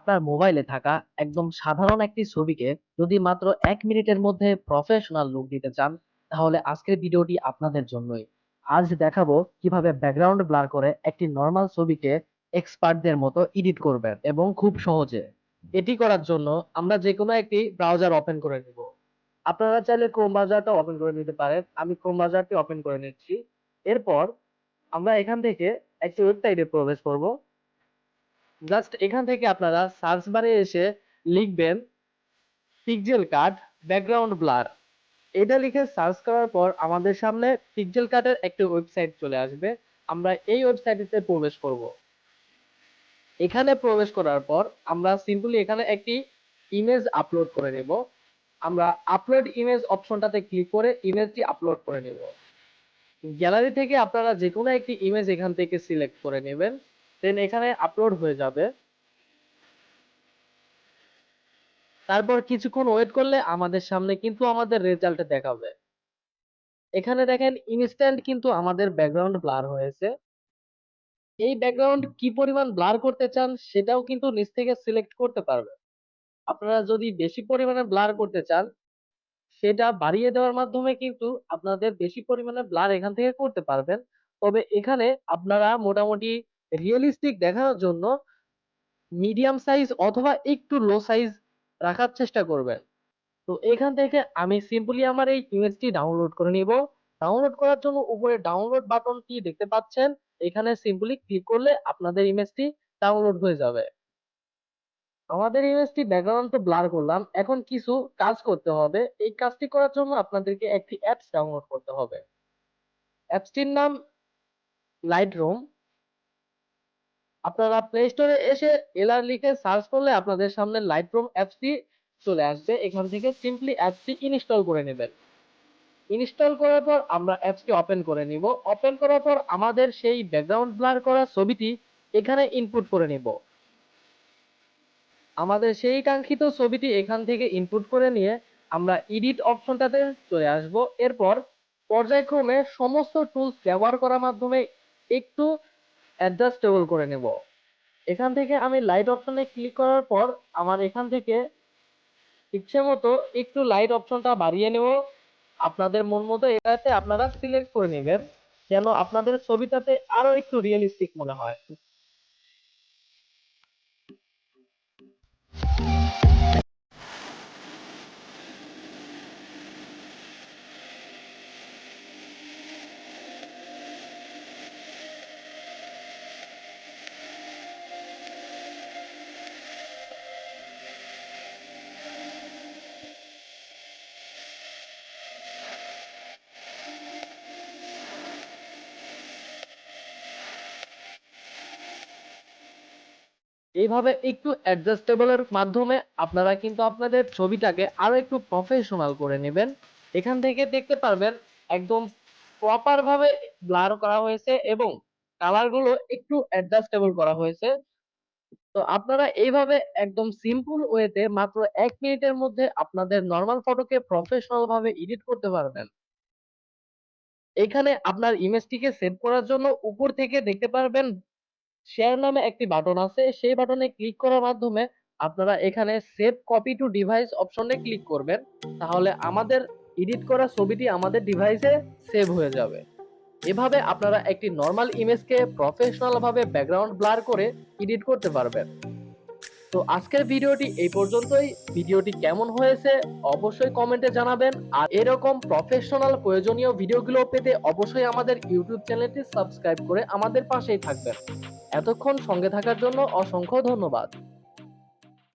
আপনার মোবাইলে থাকা একদম সাধারণ একটি ছবিকে যদি মাত্র এক মিনিটের মধ্যে প্রফেশনাল লুক দিতে চান, তাহলে আজকের ভিডিওটি আপনাদের জন্যই। আজ দেখাবো কীভাবে ব্যাকগ্রাউন্ড ব্লার করে একটি নর্মাল ছবিকে এক্সপার্টদের মতো এডিট করবেন এবং খুব সহজে। এটি করার জন্য আমরা যে কোনো একটি ব্রাউজার ওপেন করে নিব। আপনারা চাইলে ক্রোম ব্রাউজারটা ওপেন করে নিতে পারেন। আমি ক্রোম ব্রাউজারটি ওপেন করে নিচ্ছি। এরপর আমরা এখান থেকে একটি ওয়েবসাইটে প্রবেশ করব। জাস্ট এখান থেকে আপনারা সার্চ বারে এসে লিখবেন পিক্সেল কাট ব্যাকগ্রাউন্ড ব্লার এটা লিখে সার্চ করার পর আমাদের সামনে পিক্সেল কাটের একটি ওয়েবসাইট চলে আসবে। আমরা এই ওয়েবসাইটটিতে প্রবেশ করব। এখানে প্রবেশ করার পর আমরা সিম্পলি এখানে একটি ইমেজ আপলোড করে নেব। আমরা আপলোড ইমেজ অপশনটাতে ক্লিক করে ইমেজটি আপলোড করে নেব। গ্যালারি থেকে আপনারা যে কোনো একটি ইমেজ এখান থেকে সিলেক্ট করে নেবেন। দেন এখানে আপলোড হয়ে যাবে। তারপর কিছুক্ষণ ওয়েট করলে আমাদের সামনে কিন্তু আমাদের রেজাল্ট দেখাবে। এখানে দেখেন ইনস্ট্যান্ট কিন্তু আমাদের ব্যাকগ্রাউন্ড ব্লার হয়েছে। এই ব্যাকগ্রাউন্ড কি পরিমাণ ব্লার করতে চান সেটাও কিন্তু নিচ থেকে সিলেক্ট করতে পারবে। আপনারা যদি বেশি পরিমাণে ব্লার করতে চান, সেটা বাড়িয়ে দেওয়ার মাধ্যমে কিন্তু আপনাদের বেশি পরিমাণে ব্লার এখান থেকে করতে পারবেন। তবে এখানে আপনারা মোটামুটি রিয়েলিস্টিক দেখানোর জন্য মিডিয়াম সাইজ অথবা একটু লো সাইজ রাখার চেষ্টা করবেন। তো এখান থেকে আমি সিম্পলি আমার এই ইমেজটি ডাউনলোড করে নিব। ডাউনলোড করার জন্য উপরে ডাউনলোড বাটনটি দেখতে পাচ্ছেন। এখানে সিম্পলি ক্লিক করলে আপনাদের ইমেজটি ডাউনলোড হয়ে যাবে। আমাদের ইমেজটি ব্যাকগ্রাউন্ড তো ব্লার করলাম। এখন কিছু কাজ করতে হবে। এই কাজটি করার জন্য আপনাদেরকে একটি অ্যাপস ডাউনলোড করতে হবে। অ্যাপসটির নাম লাইট রুম আপনারা প্লে স্টোরে এসে এলআর লিখে সার্চ করলে আপনাদের সামনে লাইট রুম অ্যাপসটি চলে আসবে। এখান থেকে সিম্পলি অ্যাপসটি ইনস্টল করে নেবেন। ইনস্টল করার পর আমরা অ্যাপসটি ওপেন করে নিব। ওপেন করার পর আমাদের সেই ব্যাকগ্রাউন্ড ব্লার করা ছবিটি এখানে ইনপুট করে নিব। আমাদের সেই কাঙ্ক্ষিত ছবিটি এখান থেকে ইনপুট করে নিয়ে আমরা এডিট অপশনটাতে চলে আসব। এরপর পর্যায়ক্রমে সমস্ত টুলস ব্যবহার করার মাধ্যমে একটু অ্যাডজাস্টেবল করে নেব। এখান থেকে আমি লাইট অপশনে ক্লিক করার পর আমার এখান থেকে ইচ্ছে মতো একটু লাইট অপশনটা বাড়িয়ে নেব। আপনাদের মন মতো এটাতে আপনারা সিলেক্ট করে নেবেন, যেন আপনাদের ছবিটাতে আরও একটু রিয়েলিস্টিক মনে হয়। এইভাবে একটু অ্যাডজাস্টেবলের মাধ্যমে আপনারা কিন্তু আপনাদের ছবিটাকে আরও একটু প্রফেশনাল করে নেবেন। এখান থেকে দেখতে পারবেন একদম প্রপার ভাবে ব্লার করা হয়েছে এবং কালারগুলো একটু অ্যাডজাস্টেবল করা হয়েছে। তো আপনারা এইভাবে একদম সিম্পল ওয়েতে মাত্র এক মিনিটের মধ্যে আপনাদের নর্মাল ফটোকে প্রফেশনাল ভাবে এডিট করতে পারবেন। এখানে আপনার ইমেজটিকে সেভ করার জন্য উপর থেকে দেখতে পারবেন শেয়ার নামে একটি বাটন আছে, সেই বাটনে ক্লিক করার মাধ্যমে আপনারা এখানে সেভ কপি টু ডিভাইস অপশনে ক্লিক করবেন। তাহলে আমাদের এডিট করা ছবিটি আমাদের ডিভাইসে সেভ হয়ে যাবে। এভাবে আপনারা একটি নর্মাল ইমেজকে প্রফেশনাল ভাবে ব্যাকগ্রাউন্ড ব্লার করে এডিট করতে পারবেন। তো আজকের ভিডিওটি এই পর্যন্তই। ভিডিওটি কেমন হয়েছে অবশ্যই কমেন্টে জানাবেন। আর এরকম প্রফেশনাল প্রয়োজনীয় ভিডিওগুলো পেতে অবশ্যই আমাদের ইউটিউব চ্যানেলটি সাবস্ক্রাইব করে আমাদের পাশেই থাকবেন। এতক্ষণ সঙ্গে থাকার জন্য অসংখ্য ধন্যবাদ।